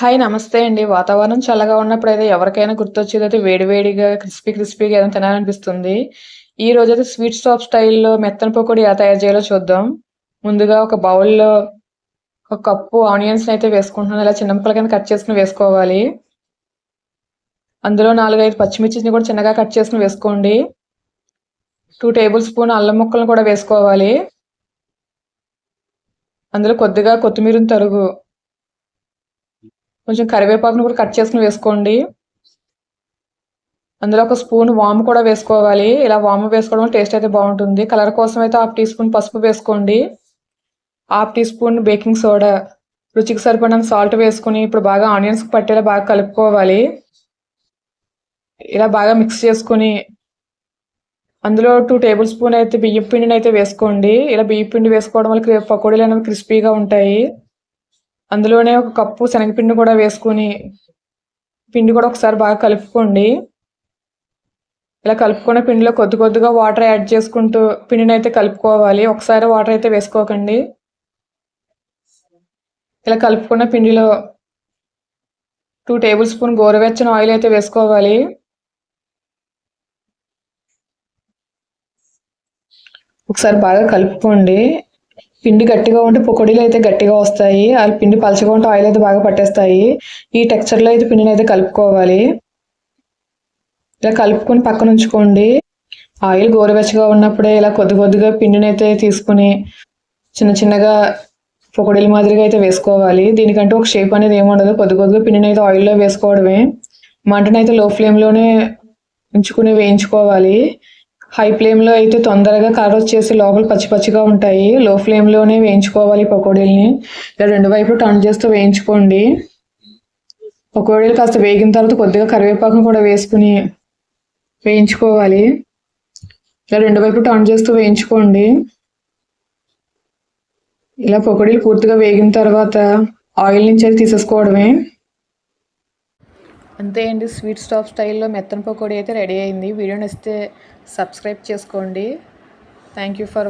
Hi నమస్తే అండి. వాతావరణం చల్లగా ఉన్నప్పుడు అయితే ఎవరికైనా గుర్తొచ్చేది అయితే వేడివేడిగా క్రిస్పీ క్రిస్పీగా ఏదైనా తినాలనిపిస్తుంది. ఈ రోజు అయితే స్వీట్ స్టాప్ స్టైల్లో మెత్తన పకోడీ ఎలా తయారు చేయాలో చూద్దాం. ముందుగా ఒక బౌల్లో ఒక కప్పు ఆనియన్స్ అయితే వేసుకుంటున్నాను. ఇలా చిన్న ముక్కల కింద కట్ చేసుకుని వేసుకోవాలి. అందులో నాలుగైదు పచ్చిమిర్చిని కూడా చిన్నగా కట్ చేసుకుని వేసుకోండి. టూ టేబుల్ స్పూన్ అల్లం ముక్కలను కూడా వేసుకోవాలి. అందులో కొద్దిగా కొత్తిమీర తరుగు కొంచెం కరివేపాకును కూడా కట్ చేసుకుని వేసుకోండి. అందులో ఒక స్పూన్ వాము కూడా వేసుకోవాలి. ఇలా వాము వేసుకోవడం టేస్ట్ అయితే బాగుంటుంది. కలర్ కోసం అయితే హాఫ్ టీ స్పూన్ పసుపు వేసుకోండి. Half teaspoon baking soda. రుచికి సరిపడిన సాల్ట్ వేసుకుని ఇప్పుడు బాగా ఆనియన్స్ పట్టేలా బాగా కలుపుకోవాలి. ఇలా బాగా మిక్స్ చేసుకుని అందులో టూ టేబుల్ స్పూన్ అయితే బియ్యం పిండిని అయితే వేసుకోండి. ఇలా బియ్యం పిండి వేసుకోవడం వల్ల పకోడీలు అనేవి క్రిస్పీగా ఉంటాయి. అందులోనే ఒక కప్పు శనగపిండి కూడా వేసుకొని పిండి కూడా ఒకసారి బాగా కలుపుకోండి. ఇలా కలుపుకున్న పిండిలో కొద్ది కొద్దిగా వాటర్ యాడ్ చేసుకుంటూ పిండిని అయితే కలుపుకోవాలి. ఒకసారి వాటర్ అయితే వేసుకోకండి. ఇలా కలుపుకున్న పిండిలో టూ టేబుల్ స్పూన్ గోరువెచ్చని ఆయిల్ అయితే వేసుకోవాలి. ఒకసారి బాగా కలుపుకోండి. పిండి గట్టిగా ఉంటే పకోడీలు అయితే గట్టిగా వస్తాయి. ఆ పిండి పలచగా ఉంటే ఆయిల్ అయితే బాగా పట్టేస్తాయి. ఈ టెక్స్చర్లో అయితే పిండిని అయితే కలుపుకోవాలి. ఇలా కలుపుకొని పక్కన ఉంచుకోండి. ఆయిల్ గోరువెచ్చగా ఉన్నప్పుడే ఇలా కొద్ది కొద్దిగా పిండిని అయితే తీసుకుని చిన్న చిన్నగా పొకడీల మాదిరిగా అయితే వేసుకోవాలి. దీనికంటే ఒక షేప్ అనేది ఏమి ఉండదు. కొద్ది కొద్దిగా పిండిని అయితే ఆయిల్లో వేసుకోవడమే. మంటనైతే లో ఫ్లేమ్లోనే ఉంచుకుని వేయించుకోవాలి. హై ఫ్లేమ్లో అయితే తొందరగా కర్ర వచ్చేసి లోపల పచ్చి పచ్చిగా ఉంటాయి. లో ఫ్లేమ్లోనే వేయించుకోవాలి పకోడీలని. ఇలా రెండు వైపు టర్న్ చేస్తూ వేయించుకోండి. పకోడీలు కాస్త వేగిన తర్వాత కొద్దిగా కరివేపాకును కూడా వేసుకుని వేయించుకోవాలి. ఇలా రెండు వైపు టర్న్ చేస్తూ వేయించుకోండి. ఇలా పకోడీలు పూర్తిగా వేగిన తర్వాత ఆయిల్ నుంచి అది తీసేసుకోవడమే. అంతే అండి స్వీట్ స్టాప్ స్టైల్లో మెత్తన పకోడీ అయితే రెడీ అయింది. వీడియో నచ్చితే సబ్స్క్రైబ్ చేసుకోండి. Thank you for